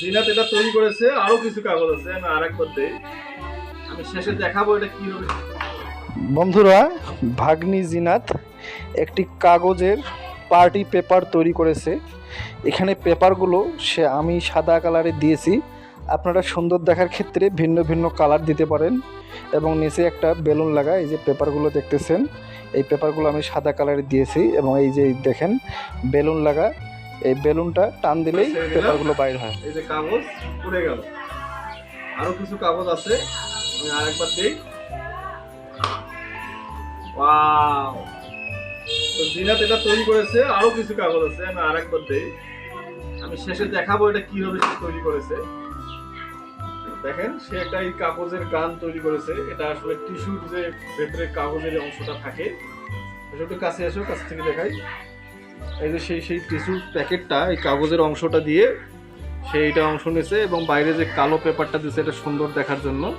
জিনাত এটা তৈরি করেছে, আরও কিছু কাগজ আছে, আমি আরেকবার দেই। আমি শেষে দেখাবো এটা কি হবে বন্ধুরা, ভাগ্নি জিনাত একটি কাগজের পার্টি পেপার তৈরি করেছে। এখানে পেপারগুলো সে আমি সাদা কালারে দিয়েছি। আপনারা সুন্দর দেখার ক্ষেত্রে ভিন্ন ভিন্ন কালার দিতে পারেন এবং নিচে একটা বেলুন লাগা এই যে পেপারগুলো দেখতেছেন, এই পেপারগুলো আমি সাদা কালারে দিয়েছি এবং এই যে দেখেন, বেলুন লাগা এই বেলুনটা টান দিলেই ছেড়ে দিলাম। পেপারগুলো বাইর হয়। এই যে কাগজ পুড়ে গেল। আরও কিছু কাগজ আছে আমি আরেকবার দেই। ওয়াও। তো জিনাত এটা তৈরি করেছে আরও কিছু কাগজ আছে আমি আরেকবার দেই। আমি শেষে দেখাবো এটা কীভাবে সে তৈরি করেছে। দেখেন সে একটা এই কাগজের গান তৈরি করেছে। এটা আসলে টিস্যুর যে ভেতরে কাগজের অংশটা থাকে। একটু কাছে এসো কাছ থেকে দেখাই। এই যে সেই সেই টিস্যুর প্যাকেটটা, এই কাগজের অংশটা দিয়ে সেইটা অংশ নিয়েছে এবং বাইরে যে কালো পেপারটা দিয়েছে এটা সুন্দর দেখার জন্য।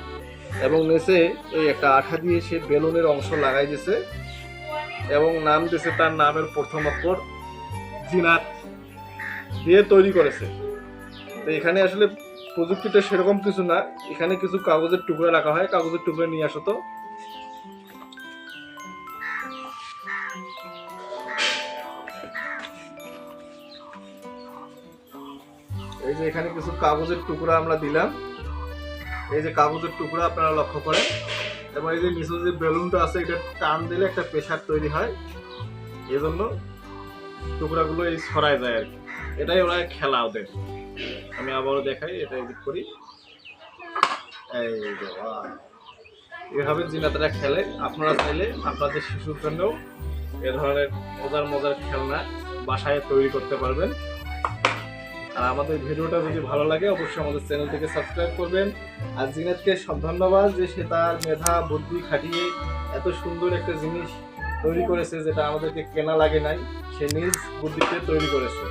এবং নিচে এই একটা আঠা দিয়ে সে বেলুনের অংশ লাগাই দিয়েছে এবং নাম দিয়েছে তার নামের প্রথম অক্ষর জিনাত দিয়ে তৈরি করেছে। তো এখানে আসলে প্রযুক্তিটা সেরকম কিছু না। এখানে কিছু কাগজের টুকরা রাখা হয়। কাগজের টুকরা নিয়ে আসো এই যে এখানে কিছু কাগজের টুকরা আমরা দিলাম। এই যে কাগজের টুকরা আপনারা লক্ষ্য করেন। এবং এই যে নিচে যে বেলুনটা আছে, এটা টান দিলে একটা প্রেশার তৈরি হয়। এই জন্য টুকরাগুলো এই ছড়ায় যায় আর কি। এটাই ওরা খেলা ওদের। আমি আবারও দেখাই, এটা এডিট করি। এই। এভাবে জিনাতারা খেলে। আপনারা চাইলে আপনাদের শিশুর জন্যও এ ধরনের মজার মজার খেলনা বাসায় তৈরি করতে পারবেন। আর আমাদের ভিডিওটা যদি ভালো লাগে, অবশ্যই আমাদের চ্যানেলটিকে সাবস্ক্রাইব করবেন। আর জিনাতকে সব ধন্যবাদ যে সে তার মেধা, বুদ্ধি খাটিয়ে এত সুন্দর একটা জিনিস তৈরি করেছে যেটা আমাদেরকে কেনা লাগে নাই। সে নিজ বুদ্ধিতে তৈরি করেছে।